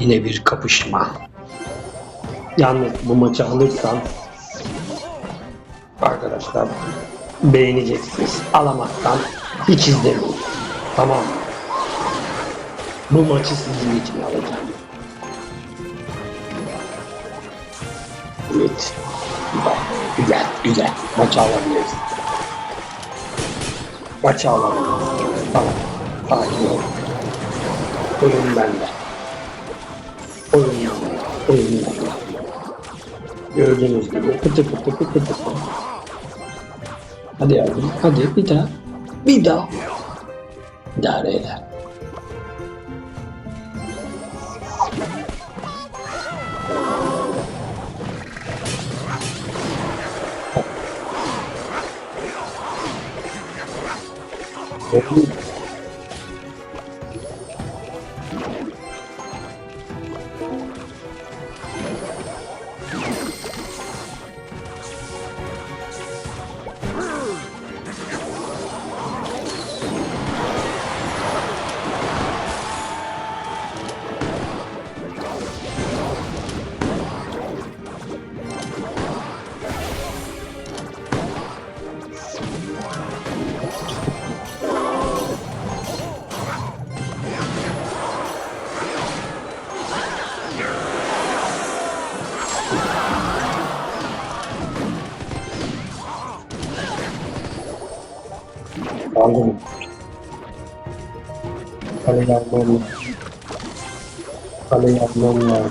Yine bir kapışma. Yalnız bu maçı alırsam arkadaşlar beğeneceksiniz. Alamazsam hiç izlemeyin. Tamam. Bu maçı sizin için alacağım. Evet. Güzel, güzel. Maçı alabiliriz. Maçı alabiliriz. Tamam. Sakin ol. Oyun bende. Oyun bende. Gördüğünüz gibi pıtı pıtı pıtı pıtı. Hadi yavrum, hadi bir daha. Bir daha. İdare eder. Aldım. Kaleyi almam. Kaleyi almam.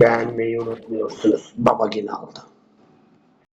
Beğenmeyi unutmuyorsunuz. Babagin aldı.